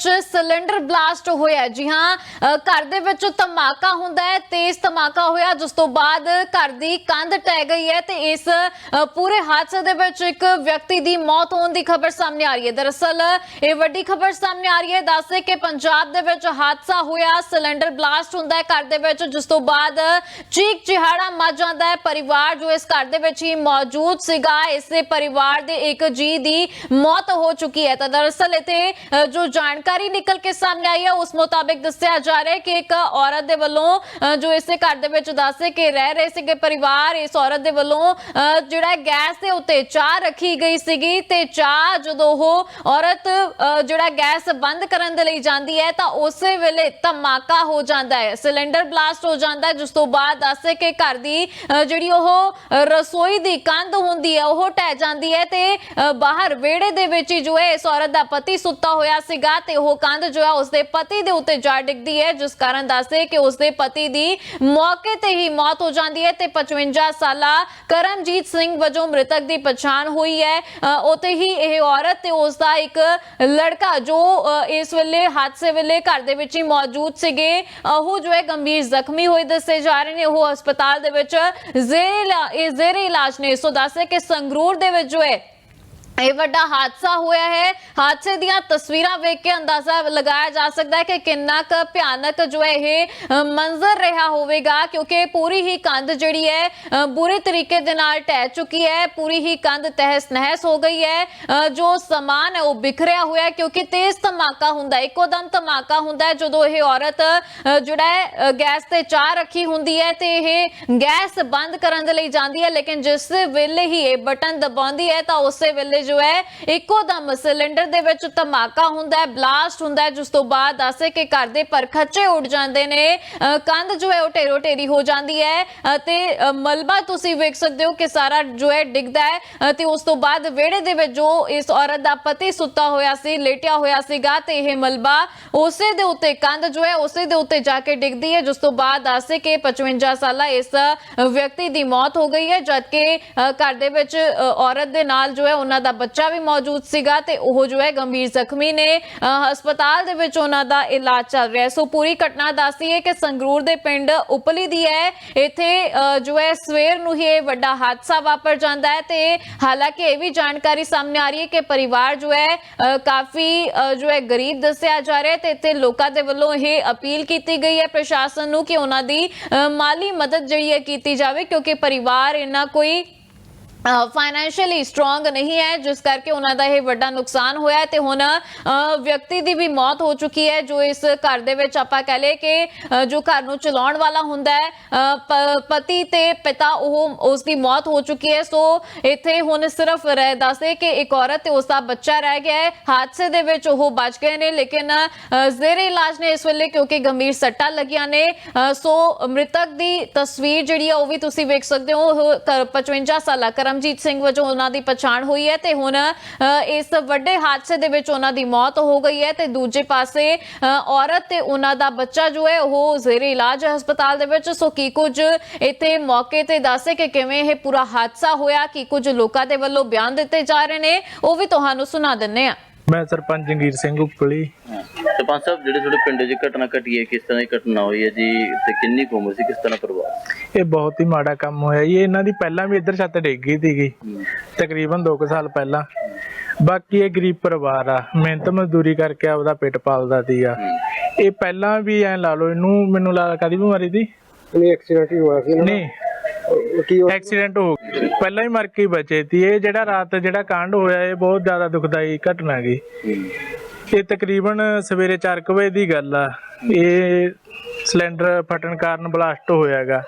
ਵਿੱਚ cylinder blast ਹੋਇਆ ਜੀ ਹਾਂ ਘਰ ਦੇ ਵਿੱਚ ਧਮਾਕਾ ਹੁੰਦਾ ਹੈ, ਤੇਜ਼ ਧਮਾਕਾ ਹੋਇਆ। ਜਿਸ ਤੋਂ ਬਾਅਦ ਘਰ ਦੀ ਕੰਧ ਟਹਿ ਗਈ ਹੈ ਤੇ ਇਸ ਪੂਰੇ ਹਾਦਸੇ ਦੇ ਵਿੱਚ ਇੱਕ ਵਿਅਕਤੀ ਦੀ ਮੌਤ ਹੋਣ ਦੀ ਖਬਰ ਸਾਹਮਣੇ ਆ ਰਹੀ ਹੈ। ਦਰਅਸਲ, ਇਹ ਵੱਡੀ ਖਬਰ ਸਾਹਮਣੇ ਆ ਰਹੀ ਹੈ। ਦੱਸਦੇ ਕਿ ਪੰਜਾਬ ਦੇ ਵਿੱਚ ਹਾਦਸਾ ਹੋਇਆ, ਸਿਲੰਡਰ ਬਲਾਸਟ ਹੁੰਦਾ ਹੈ ਘਰ ਦੇ ਵਿੱਚ। ਜਿਸ ਤੋਂ ਬਾਅਦ ਚੀਕ ਚਿਹਾੜਾ ਮਚ ਜਾਂਦਾ ਹੈ। ਪਰਿਵਾਰ ਜੋ ਇਸ ਘਰ ਦੇ ਵਿੱਚ ਹੀ ਮੌਜੂਦ ਸੀਗਾ, ਇਸ ਪਰਿਵਾਰ ਦੇ ਇੱਕ ਜੀ ਦੀ ਮੌਤ ਹੋ ਚੁੱਕੀ ਹੈ। ਤਾਂ ਦਰਅਸਲ ਇਥੇ ਜੋ ਜਾਣਕਾਰੀ ਨਿਕਲ ਕੇ ਸਾਹਮਣੇ ਆਈ ਹੈ। ਉਸ ਮੁਤਾਬਿਕ ਦੱਸਿਆ ਜਾ ਰਿਹਾ ਹੈ ਕਿ ਇੱਕ ਔਰਤ ਦੇ ਵੱਲੋਂ ਜੋ ਇਸੇ ਘਰ ਦੇ ਵਿੱਚ ਦੱਸੇ ਕਿ ਰਹਿ ਰਹੇ ਸੀਗੇ ਪਰਿਵਾਰ ਇਸ ਔਰਤ ਦੇ ਵੱਲੋਂ ਜਿਹੜਾ ਗੈਸ ਦੇ ਉੱਤੇ ਚਾਹ ਰੱਖੀ ਗਈ ਸੀਗੀ ਤੇ ਚਾਹ ਜਦੋਂ ਉਹ ਔਰਤ ਜਿਹੜਾ ਗੈਸ ਬੰਦ ਕਰਨ ਦੇ ਲਈ ਜਾਂਦੀ ਹੈ ਤਾਂ ਉਸੇ ਵੇਲੇ ਧਮਾਕਾ ਹੋ ਜਾਂਦਾ ਹੈ। ਸਿਲੰਡਰ ਬਲਾਸਟ ਹੋ ਜਾਂਦਾ ਹੈ ਜਿਸ ਤੋਂ ਬਾਅਦ ਦੱਸੇ ਕਿ ਘਰ ਦੀ ਜਿਹੜੀ ਉਹ ਰਸੋਈ ਦੀ ਕੰਧ ਹੁੰਦੀ ਹੈ ਉਹ ਟਹਿ ਜਾਂਦੀ ਹੈ ਤੇ ਅ, ਬਾਹਰ ਵਿਹੜੇ ਦੇ ਵਿੱਚ ਹੀ ਜੋ ਹੈ ਇਸ ਔਰਤ ਦਾ ਪਤੀ ਸੁੱਤਾ ਹੋਇਆ ਸੀਗਾ ਤੇ ਉਹ ਕੰਧ ਜੋ ਹੈ ਉਸਦੇ ਪਤੀ ਦੇ ਉੱਤੇ ਜਾ ਡਿੱਗਦੀ ਹੈ ਜਿਸ ਕਾਰਨ ਦੱਸੇ ਕਿ ਉਸਦੇ ਪਤੀ ਦੀ ਮੌਕੇ ਤੇ ਹੀ ਮੌਤ ਹੋ ਜਾਂਦੀ ਹੈ ਤੇ 55 ਸਾਲਾ ਕਰਮਜੀਤ ਸਿੰਘ ਵਜੋਂ ਮ੍ਰਿਤਕ ਦੀ ਪਛਾਣ ਹੋਈ ਹੈ। ਅ, ਹੀ ਇਹ ਔਰਤ ਤੇ ਉਸ ਦਾ ਇੱਕ ਲੜਕਾ ਜੋ ਇਸ ਵੇਲੇ ਹਾਦਸੇ ਵੇਲੇ ਘਰ ਦੇ ਵਿੱਚ ਹੀ ਮੌਜੂਦ ਸੀਗੇ। ਉਹ ਜੋ ਹੈ ਗੰਭੀਰ ਜ਼ਖਮੀ ਹੋਏ ਦੱਸੇ ਜਾ ਰਹੇ ਨੇ। ਉਹ ਹਸਪਤਾਲ ਦੇ ਵਿੱਚ ਜ਼ੇਰੇ ਇਲਾਜ ਨੇ। ਸੋ ਦੱਸੇ ਕਿ ਸੰਗਰੂਰ ਦੇ ਵਿੱਚ ਜੋ ਹੈ ਇਹ ਵੱਡਾ ਹਾਦਸਾ ਹੋਇਆ ਹੈ। ਹਾਦਸੇ ਦੀਆਂ ਤਸਵੀਰਾਂ ਵੇਖ ਕੇ ਅੰਦਾਜ਼ਾ ਲਗਾਇਆ ਜਾ ਸਕਦਾ ਹੈ ਕਿ ਕਿੰਨਾ ਕੁ ਭਿਆਨਕ ਜੋ ਹੈ ਇਹ ਅ, ਮੰਜ਼ਰ ਰਿਹਾ ਹੋਵੇਗਾ ਕਿਉਂਕਿ ਪੂਰੀ ਹੀ ਕੰਧ ਜਿਹੜੀ ਹੈ ਅ, ਬੁਰੇ ਤਰੀਕੇ ਦੇ ਨਾਲ ਟਹਿ ਚੁੱਕੀ ਹੈ। ਪੂਰੀ ਹੀ ਕੰਧ ਤਹਿਸ ਨਹਿਸ ਹੋ ਗਈ ਹੈ। ਅ, ਜੋ ਸਮਾਨ ਹੈ ਉਹ ਬਿਖਰਿਆ ਹੋਇਆ ਹੈ ਕਿਉਂਕਿ ਤੇਜ਼ ਧਮਾਕਾ ਹੁੰਦਾ ਹੈ ਇੱਕੋ ਦਮ ਧਮਾਕਾ ਹੁੰਦਾ ਹੈ। ਜਦੋਂ ਇਹ ਔਰਤ ਅ, ਜਿਹੜਾ ਹੈ ਅ, ਗੈਸ ਤੇ ਚਾਹ ਰੱਖੀ ਹੁੰਦੀ ਹੈ ਤੇ ਇਹ ਗੈਸ ਬੰਦ ਕਰਨ ਦੇ ਲਈ ਜਾਂਦੀ ਹੈ ਲੇਕਿਨ ਜਿਸ ਵੇਲੇ ਹੀ ਇਹ ਬਟਨ ਦਬਾਉਂਦੀ ਹੈ ਤਾਂ ਉਸੇ ਵੇਲੇ ਜੋ ਹੈ ਇੱਕੋ ਦਮ ਸਿਲੰਡਰ ਦੇ ਵਿੱਚ ਧਮਾਕਾ ਹੁੰਦਾ ਹੈ ਬਲਾਸਟ ਹੁੰਦਾ ਹੈ ਜਿਸ ਤੋਂ ਬਾਅਦ ਦੱਸੇ ਕਿ ਘਰ ਦੇ ਪਰਖੱਚੇ ਉੱਡ ਜਾਂਦੇ ਨੇ ਕੰਧ ਜੋ ਹੈ ਉਹ ਢੇਰੋ ਢੇਰੀ ਹੋ ਜਾਂਦੀ ਹੈ ਤੇ ਮਲਬਾ ਤੁਸੀਂ ਵੇਖ ਸਕਦੇ ਹੋ ਕਿ ਸਾਰਾ ਜੋ ਹੈ ਡਿੱਗਦਾ ਹੈ ਤੇ ਉਸ ਤੋਂ ਬਾਅਦ ਵਿਹੜੇ ਦੇ ਵਿੱਚ ਜੋ ਇਸ ਔਰਤ ਦਾ ਪਤੀ ਸੁੱਤਾ ਹੋਇਆ ਸੀ ਲੇਟਿਆ ਹੋਇਆ ਸੀਗਾ ਤੇ ਇਹ ਮਲਬਾ ਉਸੇ ਦੇ ਉੱਤੇ ਕੰਧ ਜੋ ਹੈ ਉਸੇ ਦੇ ਉੱਤੇ ਜਾ ਕੇ ਡਿੱਗਦੀ ਹੈ ਜਿਸ ਤੋਂ ਬਾਅਦ ਦੱਸੇ ਕਿ 55 ਸਾਲਾ ਇਸ ਵਿਅਕਤੀ ਦੀ ਮੌਤ ਹੋ ਗਈ ਹੈ ਜਦਕਿ ਅ, ਘਰ ਦੇ ਵਿੱਚ ਔਰਤ ਦੇ ਨਾਲ ਜੋ ਹੈ ਉਹਨਾਂ ਦਾ ਬੱਚਾ ਵੀ ਮੌਜੂਦ ਸੀਗਾ ਤੇ ਉਹ ਜੋ ਹੈ ਗੰਭੀਰ ਜ਼ਖਮੀ ਨੇ। ਹਸਪਤਾਲ ਦੇ ਵਿੱਚ ਉਹਨਾਂ ਦਾ ਇਲਾਜ ਚੱਲ ਰਿਹਾ ਸੋ ਪੂਰੀ ਘਟਨਾ ਦੱਸਦੀ ਹੈ ਕਿ ਸੰਗਰੂਰ ਦੇ ਪਿੰਡ ਉਪਲੀ ਦੀ ਹੈ। ਇੱਥੇ ਜੋ ਹੈ ਸਵੇਰ ਨੂੰ ਹੀ ਇਹ ਵੱਡਾ ਹਾਦਸਾ ਵਾਪਰ ਜਾਂਦਾ ਹੈ ਤੇ ਹਾਲਾਂਕਿ ਇਹ ਵੀ ਜਾਣਕਾਰੀ ਸਾਹਮਣੇ ਆ ਰਹੀ ਹੈ ਕਿ ਪਰਿਵਾਰ ਜੋ ਹੈ ਕਾਫੀ ਜੋ ਹੈ ਗਰੀਬ ਦੱਸਿਆ ਜਾ ਰਿਹਾ ਹੈ ਤੇ ਇੱਥੇ ਲੋਕਾਂ ਦੇ ਵੱਲੋਂ ਇਹ ਅਪੀਲ ਕੀਤੀ ਗਈ ਹੈ ਪ੍ਰਸ਼ਾਸਨ ਨੂੰ ਕਿ ਉਹਨਾਂ ਦੀ ਅ, ਮਾਲੀ ਮਦਦ ਜਿਹੜੀ ਹੈ ਕੀਤੀ ਜਾਵੇ ਕਿਉਂਕਿ ਪਰਿਵਾਰ ਇੰਨਾ ਕੋਈ ਫਾਈਨੈਂਸ਼ੀਅਲੀ ਸਟਰੋਂਗ ਨਹੀਂ ਹੈ ਜਿਸ ਕਰਕੇ ਉਹਨਾਂ ਦਾ ਇਹ ਵੱਡਾ ਨੁਕਸਾਨ ਹੋਇਆ ਤੇ ਹੁਣ ਵਿਅਕਤੀ ਦੀ ਵੀ ਮੌਤ ਹੋ ਚੁੱਕੀ ਹੈ ਜੋ ਇਸ ਘਰ ਦੇ ਵਿੱਚ ਆਪਾਂ ਕਹ ਲਏ ਕਿ ਜੋ ਘਰ ਨੂੰ ਚਲਾਉਣ ਵਾਲਾ ਹੁੰਦਾ ਹੈ ਪਤੀ ਤੇ ਪਿਤਾ ਉਹ ਉਸ ਦੀ ਮੌਤ ਹੋ ਚੁੱਕੀ ਹੈ ਸੋ ਇੱਥੇ ਹੁਣ ਸਿਰਫ ਰਹਿ ਦੱਸੇ ਕਿ ਇੱਕ ਔਰਤ ਤੇ ਉਸ ਦਾ ਬੱਚਾ ਰਹਿ ਗਿਆ ਹੈ ਹਾਦਸੇ ਦੇ ਵਿੱਚ ਉਹ ਬਚ ਗਏ ਨੇ ਲੇਕਿਨ ਅ, ਜ਼ੇਰੇ ਇਲਾਜ ਨੇ ਇਸ ਵੇਲੇ ਕਿਉਂਕਿ ਗੰਭੀਰ ਸੱਟਾਂ ਲੱਗੀਆਂ ਨੇ ਸੋ ਮ੍ਰਿਤਕ ਦੀ ਤਸਵੀਰ ਜਿਹੜੀ ਆ ਉਹ ਵੀ ਤੁਸੀਂ ਵੇਖ ਸਕਦੇ ਹੋ ਉਹ ਕ- 55 ਸਾਲਾ ਕਰਮਜੀਤ ਸਿੰਘ ਵਜੋਂ ਉਹਨਾਂ ਦੀ ਪਛਾਣ ਹੋਈ ਹੈ ਤੇ ਹੁਣ ਇਸ ਵੱਡੇ ਹਾਦਸੇ ਦੇ ਵਿੱਚ ਉਹਨਾਂ ਦੀ ਮੌਤ ਹੋ ਗਈ ਹੈ ਤੇ ਦੂਜੇ ਪਾਸੇ ਅ, ਔਰਤ ਤੇ ਉਹਨਾਂ ਦਾ ਬੱਚਾ ਜੋ ਹੈ ਉਹ ਜ਼ੇਰੇ ਇਲਾਜ ਹੈ ਹਸਪਤਾਲ ਦੇ ਵਿੱਚ। ਸੋ ਕੀ ਕੁਝ ਇੱਥੇ ਮੌਕੇ ਤੇ ਦੱਸੇ ਕਿ ਕਿਵੇਂ ਇਹ ਪੂਰਾ ਹਾਦਸਾ ਹੋਇਆ ਕੀ ਕੁਝ ਲੋਕਾਂ ਦੇ ਵੱਲੋਂ ਬਿਆਨ ਦਿੱਤੇ ਜਾ ਰਹੇ ਨੇ ਉਹ ਵੀ ਤੁਹਾਨੂੰ ਸੁਣਾ ਦਿੰਨੇ ਆ ਮੈਂ ਸਰਪੰਚ ਜੰਗੀਰ ਸਿੰਘ ਉਪਲੀ। ਸਰਪੰਚ ਸਾਹਿਬ ਜਿਹੜੇ ਤੁਹਾਡੇ ਪਿੰਡ 'ਚ ਘਟਨਾ ਘਟੀ ਹੈ ਕਿਸ ਤਰ੍ਹਾਂ ਦੀ ਘਟਨਾ ਹੋਈ ਹੈ ਜੀ? ਤੇ ਕਿੰਨੀ ਕੁ ਉਮਰ ਸੀ? ਕਿਸ ਤਰ੍ਹਾਂ ਪਰਿਵਾਰ ਇਹ ਬਹੁਤ ਹੀ ਮਾੜਾ ਕੰਮ ਹੋਇਆ ਜੀ। ਇਹਨਾਂ ਦੀ ਪਹਿਲਾਂ ਵੀ ਇੱਧਰ ਛੱਤ ਡਿੱਗ ਗਈ ਸੀਗੀ। ਤਕਰੀਬਨ 2 ਸਾਲ ਪਹਿਲਾਂ। ਬਾਕੀ ਇਹ ਗਰੀਬ ਪਰਿਵਾਰ ਆ। ਮਿਹਨਤ ਮਜ਼ਦੂਰੀ ਕਰਕੇ ਆਪਦਾ ਪੇਟ ਪਾਲਦਾ ਸੀਗਾ। ਇਹ ਪਹਿਲਾਂ ਵੀ ਐ ਲਾ ਲਓ ਇਹਨੂੰ ਮੈਨੂੰ ਲਾ ਕਾਦੀ ਬਿਮਾਰੀ ਦੀ ਨਹੀਂ ਐਕਸੀਡੈਂਟ ਹੀ ਹੋਇਆ ਸੀ ਨਹੀਂ ਕੀ ਹੋਇਆ? ਐਕਸੀਡੈਂਟ ਹੋ ਗਿਆ। ਪਹਿਲਾਂ ਹੀ ਮਰ ਕੇ ਹੀ ਬਚੇ ਸੀ। ਇਹ ਜਿਹੜਾ ਰਾਤ ਜਿਹੜਾ ਕਾਂਡ ਹੋਇਆ ਇਹ ਬਹੁਤ ਜ਼ਿਆਦਾ ਦੁਖਦਾਈ ਘਟਨਾ ਗਈ ਇਹ ਤਕਰੀਬਨ ਸਵੇਰੇ 4 ਵਜੇ ਦੀ ਗੱਲ ਆ। ਇਹ ਸਿਲੰਡਰ ਫਟਣ ਕਾਰਨ ਬਲਾਸਟ ਹੋਇਆਗਾ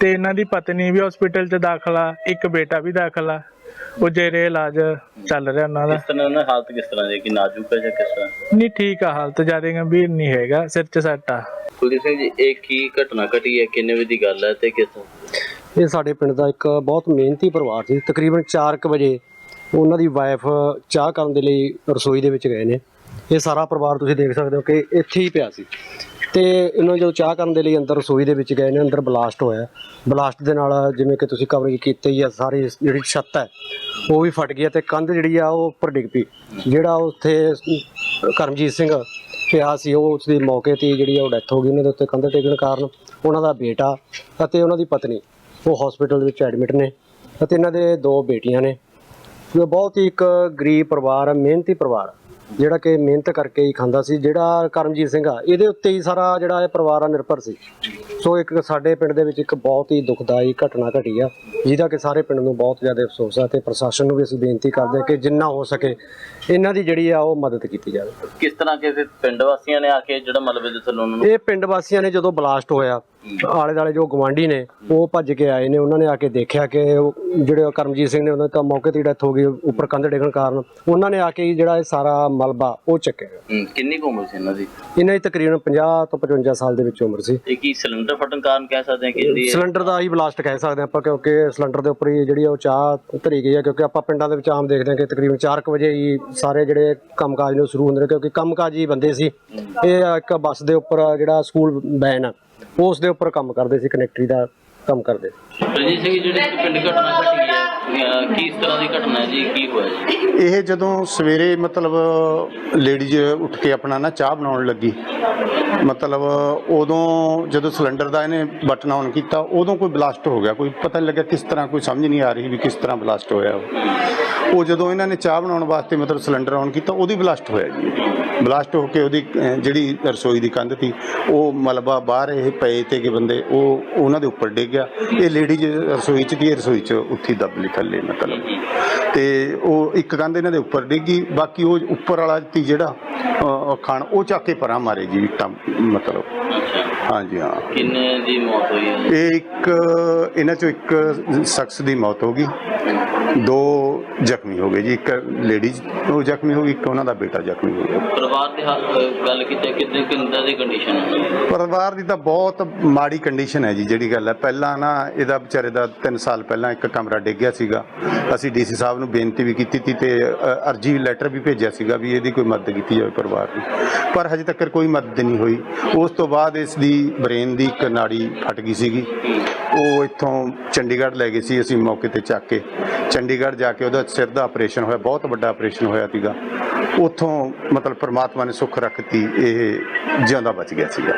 ਤੇ ਇਹਨਾਂ ਦੀ ਪਤਨੀ ਵੀ ਹਸਪੀਟਲ 'ਚ ਦਾਖਲਾ ਇੱਕ ਬੇਟਾ ਵੀ ਦਾਖਲਾ ਉਹ ਜੇਰੇ ਇਲਾਜ ਚੱਲ ਰਿਹਾ ਉਹਨਾਂ ਦਾ। ਕਿਸ ਤਰ੍ਹਾਂ ਉਹਨਾਂ ਦੀ ਹਾਲਤ ਕਿਸ ਤਰ੍ਹਾਂ ਦੀ ਹੈ ਕਿ ਨਾਜ਼ੁਕ ਹੈ ਜਾਂ ਕਿਸ ਤਰ੍ਹਾਂ? ਨਹੀਂ ਠੀਕ ਆ ਹਾਲਤ। ਜ਼ਿਆਦਾ ਗੰਭੀਰ ਨਹੀਂ ਹੈਗਾ। ਸਿਰ 'ਚ ਸੱਟ ਆ। ਕੁਲਦੀਪ ਸਿੰਘ ਜੀ ਇਹ ਕੀ ਘਟਨਾ ਘਟੀ ਹੈ? ਕਿੰਨੇ ਵਜੇ ਦੀ ਗੱਲ ਹੈ ਤੇ ਕਿਸ ਤਰ੍ਹਾਂ? ਇਹ ਸਾਡੇ ਪਿੰਡ ਦਾ ਇੱਕ ਬਹੁਤ ਮਿਹਨਤੀ ਪਰਿਵਾਰ ਸੀ। ਤਕਰੀਬਨ 4:00 ਵਜੇ ਉਹਨਾਂ ਦੀ ਵਾਈਫ ਚਾਹ ਕਰਨ ਦੇ ਲਈ ਰਸੋਈ ਦੇ ਵਿੱਚ ਗਏ ਨੇ। ਇਹ ਸਾਰਾ ਪਰਿਵਾਰ ਤੁਸੀਂ ਦੇਖ ਸਕਦੇ ਹੋ ਕਿ ਇੱਥੇ ਹੀ ਪਿਆ ਸੀ। ਤੇ ਇਹਨਾਂ ਜਦੋਂ ਚਾਹ ਕਰਨ ਦੇ ਲਈ ਅੰਦਰ ਰਸੋਈ ਦੇ ਵਿੱਚ ਗਏ ਨੇ, ਅੰਦਰ ਬਲਾਸਟ ਹੋਇਆ। ਬਲਾਸਟ ਦੇ ਨਾਲ ਜਿਵੇਂ ਕਿ ਤੁਸੀਂ ਕਵਰੇਜ ਕੀਤੀ ਹੀ ਆ, ਸਾਰੀ ਜਿਹੜੀ ਛੱਤ ਹੈ, ਉਹ ਵੀ ਫਟ ਗਈ ਹੈ ਤੇ ਕੰਧ ਜਿਹੜੀ ਆ, ਉਹ ਉੱਪਰ ਡਿੱਗ ਪਈ। ਜਿਹੜਾ ਉੱਥੇ ਕਰਮਜੀਤ ਸਿੰਘ ਪਿਆ ਸੀ, ਉਹ ਉਸ ਦੀ ਮੌਕੇ ਤੇ ਜਿਹੜੀ ਆ, ਉਹ ਡੈਥ ਹੋ ਗਈ। ਉਹਨਾਂ ਦੇ ਉੱਤੇ ਕੰਧ ਡਿੱਗਣ ਕਾਰਨ ਉਹਨਾਂ ਦਾ ਬੇਟਾ ਅਤੇ ਉਹਨਾਂ ਦੀ ਪਤਨੀ। ਉਹ ਹਸਪੀਟਲ ਵਿੱਚ ਐਡਮਿਟ ਨੇ ਅਤੇ ਇਹਨਾਂ ਦੇ ਦੋ ਬੇਟੀਆਂ ਨੇ। ਇਹ ਬਹੁਤ ਹੀ ਇੱਕ ਗਰੀਬ ਪਰਿਵਾਰ ਹੈ ਮਿਹਨਤੀ ਪਰਿਵਾਰ ਜਿਹੜਾ ਕਿ ਮਿਹਨਤ ਕਰਕੇ ਹੀ ਖਾਂਦਾ ਸੀ। ਜਿਹੜਾ ਕਰਮਜੀਤ ਸਿੰਘ ਆ ਇਹਦੇ ਉੱਤੇ ਹੀ ਸਾਰਾ ਜਿਹੜਾ ਇਹ ਪਰਿਵਾਰ ਆ ਨਿਰਭਰ ਸੀ। ਸੋ ਇੱਕ ਸਾਡੇ ਪਿੰਡ ਦੇ ਵਿੱਚ ਇੱਕ ਬਹੁਤ ਹੀ ਦੁਖਦਾਈ ਘਟਨਾ ਘਟੀ ਆ ਜਿਹਦਾ ਕਿ ਸਾਰੇ ਪਿੰਡ ਨੂੰ ਬਹੁਤ ਜ਼ਿਆਦਾ ਅਫਸੋਸ ਆ ਤੇ ਪ੍ਰਸ਼ਾਸਨ ਨੂੰ ਵੀ ਅਸੀਂ ਬੇਨਤੀ ਕਰਦੇ ਕਿ ਜਿੰਨਾ ਹੋ ਸਕੇ ਇਹਨਾਂ ਦੀ ਜਿਹੜੀ ਆ ਉਹ ਮਦਦ ਕੀਤੀ ਜਾਵੇ। ਕਿਸ ਤਰ੍ਹਾਂ ਕਿ ਫਿਰ ਪਿੰਡ ਵਾਸੀਆਂ ਨੇ ਆ ਕੇ ਜਿਹੜਾ ਮਲਬੇ ਦੇ ਥੱਲੇ ਉਹਨਾਂ ਨੂੰ ਇਹ ਪਿੰਡ ਵਾਸੀਆਂ ਨੇ ਜਦੋਂ ਬਲਾਸਟ ਹੋਇਆ ਆਲੇ ਦਾਲੇ ਜੋ ਗਵਾਂਢੀ ਨੇ ਉਹ ਭੱਜ ਕੇ ਆਏ ਨੇ। ਉਹਨਾਂ ਨੇ ਆ ਕੇ ਦੇਖਿਆ ਕਿ ਉਹ ਜਿਹੜੇ ਕਰਮਜੀਤ ਸਿੰਘ ਨੇ ਉਹਨਾਂ ਦੀ ਤਾਂ ਮੌਕੇ ਤੇ ਡੈਥ ਹੋ ਗਈ ਉੱਪਰ ਕੰਧ ਡੇਗਣ ਕਾਰਨ। ਉਹਨਾਂ ਨੇ ਆ ਕੇ ਜਿਹੜਾ ਇਹ ਸਾਰਾ ਮਲਬਾ ਉਹ ਚੱਕਿਆ। ਹੂੰ, ਕਿੰਨੀ ਕੁ ਉਮਰ ਸੀ ਇਹਨਾਂ ਦੀ? ਇਹਨਾਂ ਦੀ ਤਕਰੀਬਨ 50 ਤੋਂ 55 ਸਾਲ ਦੇ ਵਿੱਚ ਉਮਰ ਸੀ। ਇਹ ਕੀ ਸਿਲੰਡਰ ਫਟਣ ਕਾਰਨ ਕਹਿ ਸਕਦੇ ਹਾਂ ਕਿ ਜਿਹੜੀ ਇਹ- ਸਿਲੰਡਰ ਦਾ ਹੀ ਬਲਾਸਟ ਕਹਿ ਸਕਦੇ ਆਪਾਂ ਕਿਉਂਕਿ ਸਿਲੰਡਰ ਦੇ ਉੱਪਰ ਹੀ ਜਿਹੜੀ ਆ ਉਹ ਚਾਹ ਧਰੀ ਗਈ ਹੈ ਕਿਉਂਕਿ ਆਪਾਂ ਪਿੰਡਾਂ ਦੇ ਵਿੱਚ ਆਮ ਦੇਖਦੇ ਹਾਂ ਕਿ ਤਕਰੀਬਨ 4 ਵਜੇ ਹੀ ਸਾਰੇ ਜਿਹੜੇ ਕੰਮਕਾਜ ਨੂੰ ਸ਼ੁਰੂ ਹੁੰਦੇ ਨੇ ਕਿਉਂਕਿ ਕੰਮਕਾਜੀ ਬੰਦੇ ਸੀ। ਇਹ ਇੱਕ ਬੱਸ ਦੇ ਉੱਪਰ ਜਿਹੜਾ ਸਕੂਲ ਵੈਨ ਆ ਉਸ ਦੇ ਉੱਪਰ ਕੰਮ ਕਰਦੇ ਸੀ ਕਨੈਕਟਰੀ ਦਾ ਕੰਮ ਕਰਦੇ ਰਣਜੀਤ ਸਿੰਘ ਜੀ, ਜਿਹੜੀ ਪਿੰਡ ਘਟਨਾ ਘਟੀ ਹੈ ਕਿਸ ਤਰ੍ਹਾਂ ਦੀ ਘਟਨਾ ਹੈ ਜੀ? ਕੀ ਹੋਇਆ ਜੀ? ਇਹ ਜਦੋਂ ਸਵੇਰੇ ਮਤਲਬ ਲੇਡੀਜ਼ ਉੱਠ ਕੇ ਆਪਣਾ ਨਾ ਚਾਹ ਬਣਾਉਣ ਲੱਗੀ ਮਤਲਬ ਉਦੋਂ ਜਦੋਂ ਸਿਲੰਡਰ ਦਾ ਇਹਨੇ ਬਟਨ ਆਨ ਕੀਤਾ ਉਦੋਂ ਕੋਈ ਬਲਾਸਟ ਹੋ ਗਿਆ। ਕੋਈ ਪਤਾ ਨਹੀਂ ਲੱਗਿਆ ਕਿਸ ਤਰ੍ਹਾਂ ਕੋਈ ਸਮਝ ਨਹੀਂ ਆ ਰਹੀ ਵੀ ਕਿਸ ਤਰ੍ਹਾਂ ਬਲਾਸਟ ਹੋਇਆ ਉਹ। ਜਦੋਂ ਇਹਨਾਂ ਨੇ ਚਾਹ ਬਣਾਉਣ ਵਾਸਤੇ ਮਤਲਬ ਸਿਲੰਡਰ ਆਨ ਕੀਤਾ ਉਹਦੀ ਬਲਾਸਟ ਹੋਇਆ ਜੀ। ਬਲਾਸਟ ਹੋ ਕੇ ਉਹਦੀ ਅਹ, ਜਿਹੜੀ ਰਸੋਈ ਦੀ ਕੰਧ ਸੀ ਉਹ ਮਲਬਾ ਬਾਹਰ ਇਹ ਪਏ ਤੇ ਕਿ ਬੰਦੇ ਉਹ ਉਹਨਾਂ ਦੇ ਉੱਪਰ ਡਿੱਗ ਗਿਆ। ਇਹ ਲੇਡੀਜ਼ ਰਸੋਈ ਚ ਦੀ ਇਹ ਰਸੋਈ ਚ ਉੱਥੇ ਦੱਬ ਲਈ ਥੱਲੇ ਮਤਲਬ। ਤੇ ਉਹ ਇੱਕ ਕੰਧ ਇਹਨਾਂ ਦੇ ਉੱਪਰ ਡਿੱਗੀ ਬਾਕੀ ਉਹ ਉੱਪਰ ਵਾਲਾ ਤੀ ਜਿਹੜਾ ਅਹ, ਖਾਣ ਉਹ ਚੱਕ ਕੇ ਪਰਾਂ ਮਾਰੇ ਜੀ ਇੱਟਾਂ ਮਤਲਬ। ਹਾਂਜੀ ਹਾਂ। ਕਿੰਨੇ ਦੀ ਮੌਤ ਹੋਈ ਹੈ? ਇਹ ਇੱਕ ਇਹਨਾਂ ਚੋਂ ਇੱਕ ਸ਼ਖਸ ਦੀ ਮੌਤ ਹੋ ਗਈ। ਦੋ ਜ਼ਖਮੀ ਹੋ ਗਏ ਜੀ ਇੱਕ ਲੇਡੀਜ਼ ਉਹ ਜ਼ਖਮੀ ਹੋ ਗਈ ਇੱਕ ਉਹਨਾਂ ਦਾ ਬੇਟਾ ਜ਼ਖਮੀ ਹੋ ਗਿਆ। ਪਰਿਵਾਰ ਦੇ ਹਾਲ ਗੱਲ ਕੀਤੀ ਕਿਤੇ ਕਿੰਦਾ ਦੀ ਕੰਡੀਸ਼ਨ ਹੈ? ਪਰਿਵਾਰ ਦੀ ਤਾਂ ਬਹੁਤ ਮਾੜੀ ਕੰਡੀਸ਼ਨ ਹੈ ਜੀ ਜਿਹੜੀ ਗੱਲ ਹੈ। ਪਹਿਲਾਂ ਨਾ ਇਹਦਾ ਵਿਚਾਰੇ ਦਾ 3 ਸਾਲ ਪਹਿਲਾਂ ਇੱਕ ਕਮਰਾ ਡਿੱਗ ਗਿਆ ਸੀਗਾ। ਅਸੀਂ ਡੀਸੀ ਸਾਹਿਬ ਨੂੰ ਬੇਨਤੀ ਵੀ ਕੀਤੀ ਤੀ ਤੇ ਅਰਜੀ ਲੈਟਰ ਵੀ ਭੇਜਿਆ ਸੀਗਾ ਵੀ ਇਹਦੀ ਕੋਈ ਮਦਦ ਕੀਤੀ ਜਾਵੇ ਪਰਿਵਾਰ ਦੀ। ਪਰ ਹਜੇ ਤੱਕ ਕੋਈ ਮਦਦ ਨਹੀਂ ਹੋਈ। ਉਸ ਤੋਂ ਬਾਅਦ ਇਸ ਦੀ ਬ੍ਰੇਨ ਦੀ ਇੱਕ ਨਾੜੀ ਫਟ ਗਈ ਸੀਗੀ। ਉਹ ਇੱਥੋਂ ਚੰਡੀਗੜ੍ਹ ਲੈ ਗਏ ਸੀ ਅਸੀਂ ਮੌਕੇ ਤੇ ਚੱਕ ਕੇ। ਚੰਡੀਗੜ੍ਹ ਜਾ ਕੇ ਉਹਦਾ ਸਿਰ ਦਾ ਆਪਰੇਸ਼ਨ ਹੋਇਆ, ਬਹੁਤ ਵੱਡਾ ਆਪਰੇਸ਼ਨ ਹੋਇਆ ਸੀਗਾ। ਉੱਥੋਂ ਮਤਲਬ ਪ੍ਰਮਾਤਮਾ ਨੇ ਸੁੱਖ ਰੱਖਤੀ, ਇਹ ਜਿਉਂਦਾ ਬਚ ਗਿਆ ਸੀਗਾ।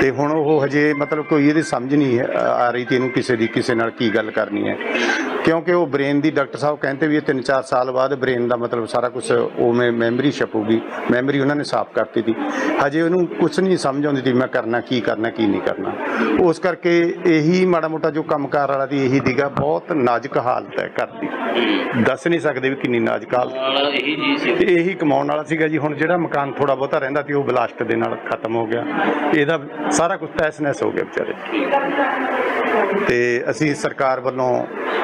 ਤੇ ਹੁਣ ਉਹ ਹਜੇ ਮਤਲਬ ਕੋਈ ਇਹਦੀ ਸਮਝ ਨਹੀਂ ਆ ਰਹੀ ਤੇ ਇਹਨੂੰ ਕਿਸੇ ਦੀ ਕਿਸੇ ਨਾਲ ਕੀ ਗੱਲ ਕਰਨੀ ਹੈ। ਕਿਉਂਕਿ ਉਹ ਬ੍ਰੇਨ ਦੀ ਡਾਕਟਰ ਸਾਹਿਬ ਕਹਿੰਦੇ ਵੀ ਇਹ 3-4 ਸਾਲ ਬਾਅਦ ਬ੍ਰੇਨ ਦਾ ਮਤਲਬ ਸਾਰਾ ਕੁਝ ਉਵੇਂ ਮੈਮਰੀ ਛਪੂਗੀ। ਮੈਮਰੀ ਉਹਨਾਂ ਨੇ ਸਾਫ਼ ਕਰਤੀ ਸੀ। ਹਜੇ ਉਹਨੂੰ ਕੁਝ ਨਹੀਂ ਸਮਝ ਆਉਂਦੀ ਸੀ ਮੈਂ ਕਰਨਾ ਕੀ ਕਰਨਾ, ਕੀ ਨਹੀਂ ਕਰਨਾ। ਉਸ ਕਰਕੇ ਇਹੀ ਮਾੜਾ ਮੋਟਾ ਜੋ ਕੰਮਕਾਰ ਵਾਲਾ ਦੀ ਇਹੀ ਦੀਗਾ, ਬਹੁਤ ਨਾਜ਼ੁਕ ਹਾਲਤ ਹੈ ਘਰ ਦੀ। ਦੱਸ ਨਹੀਂ ਸਕਦੇ ਵੀ ਕਿੰਨੀ ਨਾਜ਼ੁਕ ਹਾਲਤ। ਇਹੀ ਜੀ ਸੀ ਇਹੀ ਕਮਾਉਣ ਵਾਲਾ ਸੀਗਾ ਜੀ। ਹੁਣ ਜਿਹੜਾ ਮਕਾਨ ਥੋੜਾ ਬਹੁਤਾ ਰਹਿੰਦਾ ਸੀ, ਉਹ ਬਲਾਸਟ ਦੇ ਨਾਲ ਖਤਮ ਹੋ ਗਿਆ। ਇਹਦਾ ਸਾਰਾ ਕੁਝ ਤਹਿਸ ਨਹਿਸ ਹੋ ਗਿਆ ਵਿਚਾਰੇ। ਤੇ ਅਸੀਂ ਸਰਕਾਰ ਵੱਲੋਂ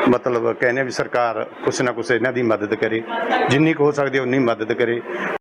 ਮਤਲਬ ਮਤਲਬ ਕਹਿੰਦੇ ਵੀ ਸਰਕਾਰ ਕੁਛ ਨਾ ਕੁਛ ਇਹਨਾਂ ਦੀ ਮਦਦ ਕਰੇ, ਜਿੰਨੀ ਕੁ ਹੋ ਸਕਦੀ ਹੈ ਉਨੀ ਮਦਦ ਕਰੇ।